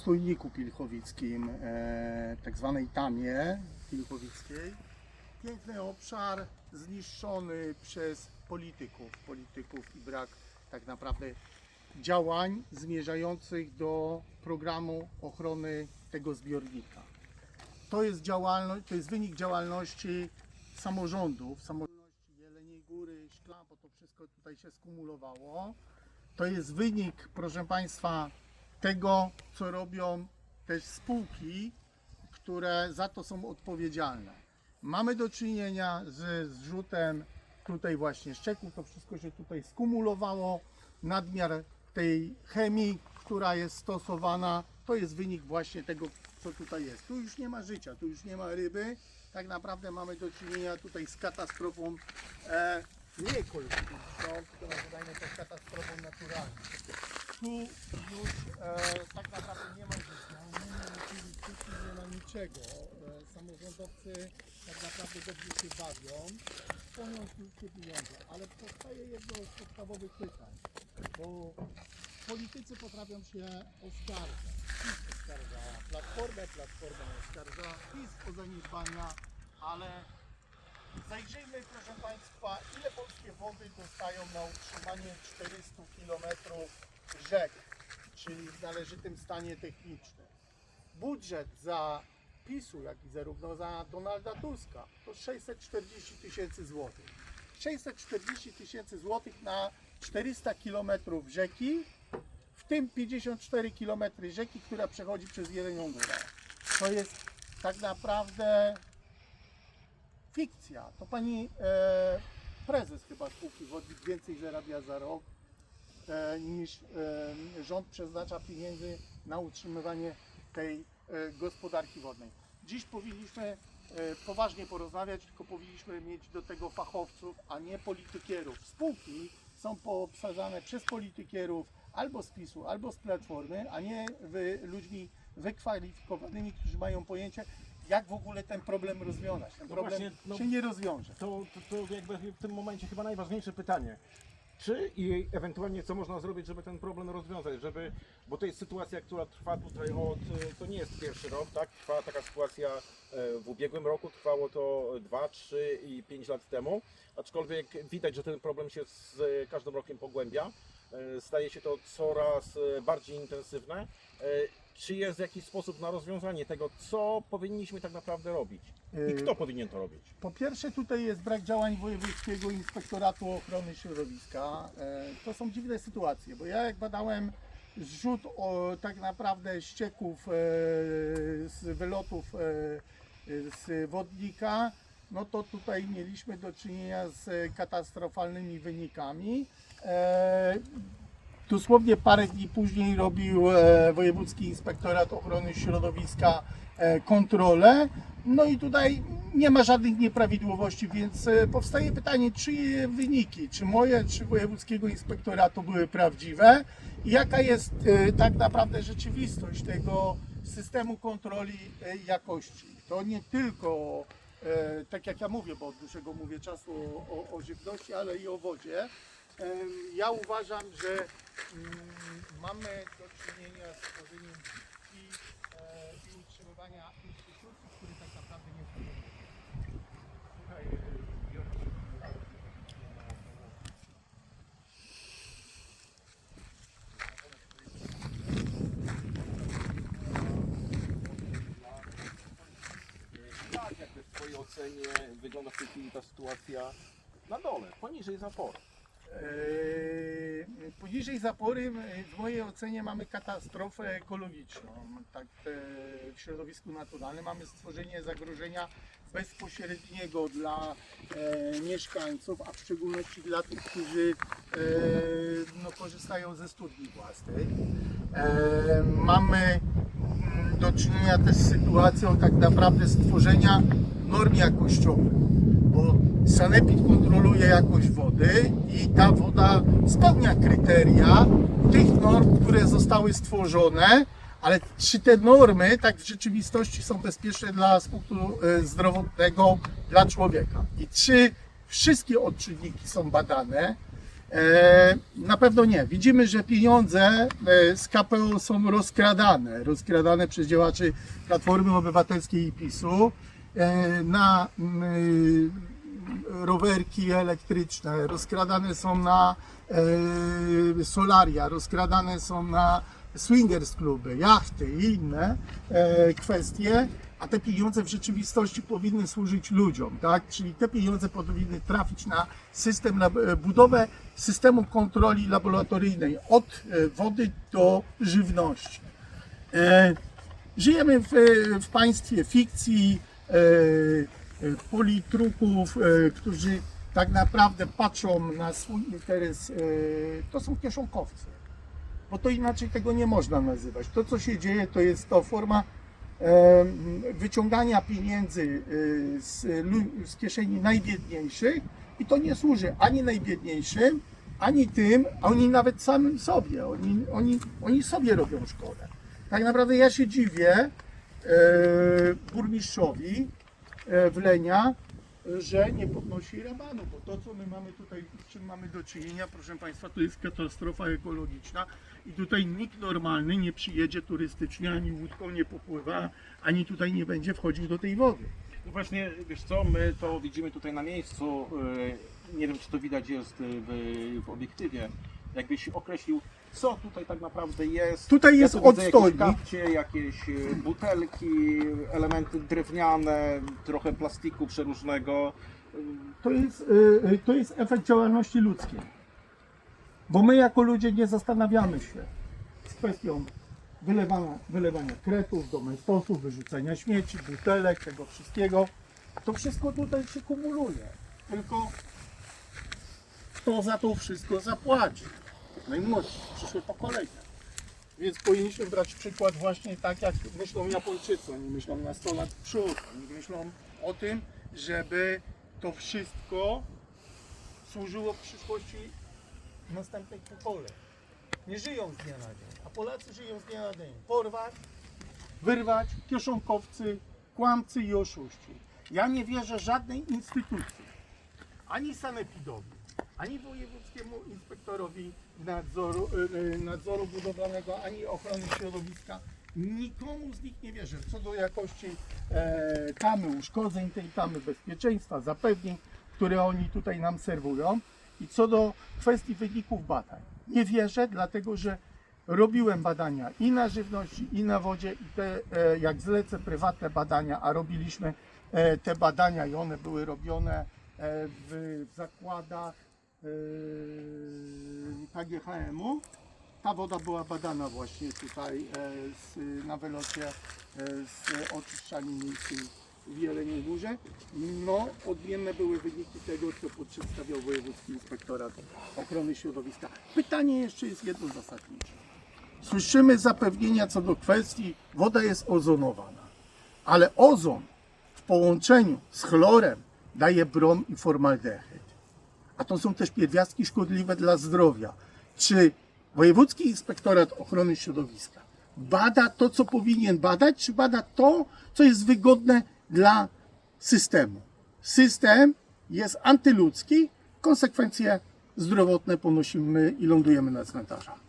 stójniku pilchowickim, e, tak zwanej tamie pilchowickiej. Piękny obszar zniszczony przez polityków, polityków i brak tak naprawdę działań zmierzających do programu ochrony tego zbiornika. To jest działalność, to jest wynik działalności samorządów, samorządności Jeleniej Góry, Szkla, bo to wszystko tutaj się skumulowało. To jest wynik, proszę Państwa, tego, co robią też spółki, które za to są odpowiedzialne. Mamy do czynienia z zrzutem tutaj właśnie szczeków, to wszystko się tutaj skumulowało, nadmiar tej chemii, która jest stosowana, to jest wynik właśnie tego, co tutaj jest. Tu już nie ma życia, tu już nie ma ryby, tak naprawdę mamy do czynienia tutaj z katastrofą e, nie ekologiczną, tylko nazywajmy to katastrofą naturalną. Tu już e, tak naprawdę nie ma życia, nie ma nie ma niczego. E, samorządowcy tak naprawdę dobrze się bawią, płonią ludzkie pieniądze, ale powstaje jedno z podstawowych pytań, bo politycy potrafią się oskarżać. PiS oskarża Platformę, Platforma oskarża PiS o zaniedbania, ale Zajrzyjmy, proszę Państwa, wody dostają na utrzymanie 400 km rzek, czyli w należytym stanie technicznym. Budżet za PiSu, jak i zarówno za Donalda Tuska, to 640 tysięcy złotych. 640 tysięcy złotych na 400 km rzeki, w tym 54 km rzeki, która przechodzi przez Jelenią Górę. To jest tak naprawdę fikcja. To pani e, prezes chyba spółki Wodnik więcej zarabia za rok e, niż e, rząd przeznacza pieniędzy na utrzymywanie tej e, gospodarki wodnej. Dziś powinniśmy e, poważnie porozmawiać, tylko powinniśmy mieć do tego fachowców, a nie politykierów. Spółki są poobsadzane przez politykierów albo z PiSu, albo z Platformy, a nie wy, ludźmi wykwalifikowanymi, którzy mają pojęcie, jak w ogóle ten problem rozwiązać. Ten No problem właśnie, no- się nie rozwiąże. To, to, to jakby w tym momencie chyba najważniejsze pytanie. Czy i ewentualnie co można zrobić, żeby ten problem rozwiązać, żeby, bo to jest sytuacja, która trwa tutaj od, to nie jest pierwszy rok, tak? Trwa taka sytuacja e, w ubiegłym roku, trwało to 2, 3 i 5 lat temu, aczkolwiek widać, że ten problem się z każdym rokiem pogłębia, E, staje się to coraz e, bardziej intensywne. E, Czy jest jakiś sposób na rozwiązanie tego, co powinniśmy tak naprawdę robić? I Yy, kto powinien to robić? Po pierwsze tutaj jest brak działań Wojewódzkiego Inspektoratu Ochrony Środowiska. E, To są dziwne sytuacje, bo ja jak badałem zrzut o, tak naprawdę ścieków e, z wylotów e, z wodnika, no to tutaj mieliśmy do czynienia z katastrofalnymi wynikami. Dosłownie parę dni później robił e, Wojewódzki Inspektorat Ochrony Środowiska e, kontrolę. No i tutaj nie ma żadnych nieprawidłowości, więc e, powstaje pytanie, czyje wyniki, czy moje, czy Wojewódzkiego Inspektoratu były prawdziwe i jaka jest tak naprawdę rzeczywistość tego systemu kontroli jakości. To nie tylko, tak jak ja mówię, bo od dłuższego mówię czasu o, o, o żywności, ale i o wodzie. Ja uważam, że mm, mamy do czynienia z tworzeniem i, e, i utrzymywania instytucji, które tak naprawdę nie funkcjonują. Słuchaj, e, Piotr, Jak w Twojej ocenie wygląda w tej chwili ta sytuacja na dole, poniżej zapory? Eee, Poniżej zapory e, w mojej ocenie mamy katastrofę ekologiczną. Tak, e, w środowisku naturalnym mamy stworzenie zagrożenia bezpośredniego dla mieszkańców, a w szczególności dla tych, którzy no, korzystają ze studni własnych. E, mamy mm, do czynienia też z sytuacją tak naprawdę stworzenia norm jakościowych, bo Sanepid kontroluje jakość wody i ta woda spełnia kryteria tych norm, które zostały stworzone, ale czy te normy tak w rzeczywistości są bezpieczne dla punktu e, zdrowotnego dla człowieka? I czy wszystkie odczynniki są badane? E, na pewno nie. Widzimy, że pieniądze e, z KPO są rozkradane. Rozkradane przez działaczy Platformy Obywatelskiej i PiSu na mm, rowerki elektryczne, rozkradane są na e, solaria, rozkradane są na swingers kluby, jachty i inne e, kwestie, a te pieniądze w rzeczywistości powinny służyć ludziom, tak? Czyli te pieniądze powinny trafić na system, e, budowę systemu kontroli laboratoryjnej od e, wody do żywności. E, Żyjemy w, w państwie fikcji, e, e, politruków, e, którzy tak naprawdę patrzą na swój interes. E, to są kieszonkowcy, bo to inaczej tego nie można nazywać. To, co się dzieje, to jest to forma e, wyciągania pieniędzy e, z, z kieszeni najbiedniejszych i to nie służy ani najbiedniejszym, ani tym, a oni nawet samym sobie. Oni, oni, oni sobie robią szkodę. Tak naprawdę ja się dziwię e, burmistrzowi e, Wlenia, e, że nie podnosi rabanu, bo to co my mamy tutaj, z czym mamy do czynienia, proszę Państwa, to jest katastrofa ekologiczna i tutaj nikt normalny nie przyjedzie turystycznie, ani łódką nie popływa, ani tutaj nie będzie wchodził do tej wody. No właśnie, wiesz co, my to widzimy tutaj na miejscu, yy, nie wiem czy to widać jest yy, w, w obiektywie, jakbyś określił, co tutaj tak naprawdę jest. Tutaj jest ja tu widzę odstojnik. Jakieś kapcie, jakieś yy, butelki, elementy drewniane, trochę plastiku przeróżnego. To jest, y, y, to jest efekt działalności ludzkiej. Bo my jako ludzie nie zastanawiamy się z kwestią wylewania, wylewania kretów, domestosów, wyrzucenia śmieci, butelek, tego wszystkiego. To wszystko tutaj się kumuluje. Tylko kto za to wszystko zapłaci? Najmłodsi, przyszłe pokolenia. Więc powinniśmy brać przykład właśnie tak, jak myślą Japończycy. Oni myślą na 100 lat w przód. Oni myślą o tym, żeby to wszystko służyło w przyszłości następnych pokoleń. Nie żyją z dnia na dzień, a Polacy żyją z dnia na dzień. Porwać, wyrwać, kieszonkowcy, kłamcy i oszuści. Ja nie wierzę żadnej instytucji, ani sanepidowi, ani wojewódzkiemu inspektorowi nadzoru, y, y, nadzoru budowlanego, ani ochrony środowiska. Nikomu z nich nie wierzę. Co do jakości e, tamy uszkodzeń, tej tamy bezpieczeństwa, zapewnień, które oni tutaj nam serwują i co do kwestii wyników badań. Nie wierzę, dlatego że robiłem badania i na żywności, i na wodzie i te, e, jak zlecę prywatne badania, a robiliśmy e, te badania i one były robione e, w zakładach KGHM-u. Ta woda była badana właśnie tutaj e, z, na wylocie e, z oczyszczalni miejskiej w Jeleniej Górze. No, odmienne były wyniki tego, co przedstawiał Wojewódzki Inspektorat Ochrony Środowiska. Pytanie jeszcze jest jedno zasadnicze. Słyszymy zapewnienia co do kwestii, woda jest ozonowana, ale ozon w połączeniu z chlorem daje brom i formaldehyd. A to są też pierwiastki szkodliwe dla zdrowia. Czy Wojewódzki Inspektorat Ochrony Środowiska bada to, co powinien badać, czy bada to, co jest wygodne dla systemu? System jest antyludzki, konsekwencje zdrowotne ponosimy i lądujemy na cmentarzach.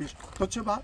Wiesz, to trzeba